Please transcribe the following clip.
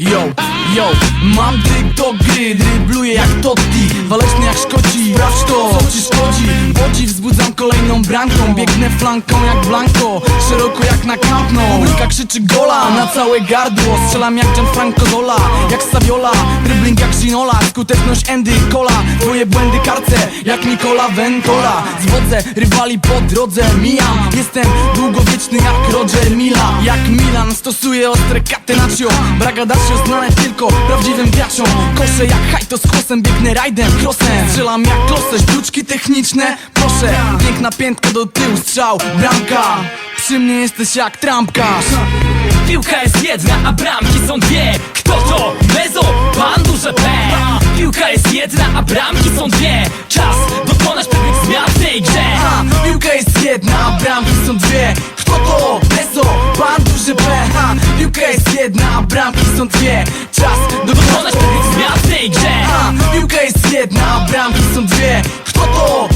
Yo, yo, mam tryk do gry, drybluję jak Totti. Waleczny jak Szkoci, sprawdź to, co ci szkodzi. Podziw wzbudzam kolejną bramką, biegnę flanką jak Blanco Szeroko jak na Camp Nou, krzyczy gola na całe gardło Strzelam jak Gianfranco Zola, jak Saviola jak Ginola, skuteczność Andy Cola. Twoje błędy karce jak Nicola Ventola. Zwodzę rywali po drodze, mijam. Jestem długowieczny jak Roger Mila Jak Milan stosuję ostre catenaccio Bragadacio znane tylko prawdziwym graczom. Koszę jak hajto z kłosem, biegnę rajdem, crossem Strzelam jak klosę, sztuczki techniczne. Proszę, piękna piętka do tyłu, strzał, bramka. Przy mnie jesteś jak trampkarz. Piłka jest jedna, a bramki są dwie. Kto Piłka jest jedna, a bramki są dwie. Czas dokonać pewnych zmian w tej grze. Ha, piłka jest jedna, a bramki są dwie. Kto to? Meso, pan duży P ha, Piłka jest jedna, a bramki są dwie. Czas do Dokonać pewnych zmian w tej grze. Ha, piłka jest jedna, a bramki są dwie. Kto to?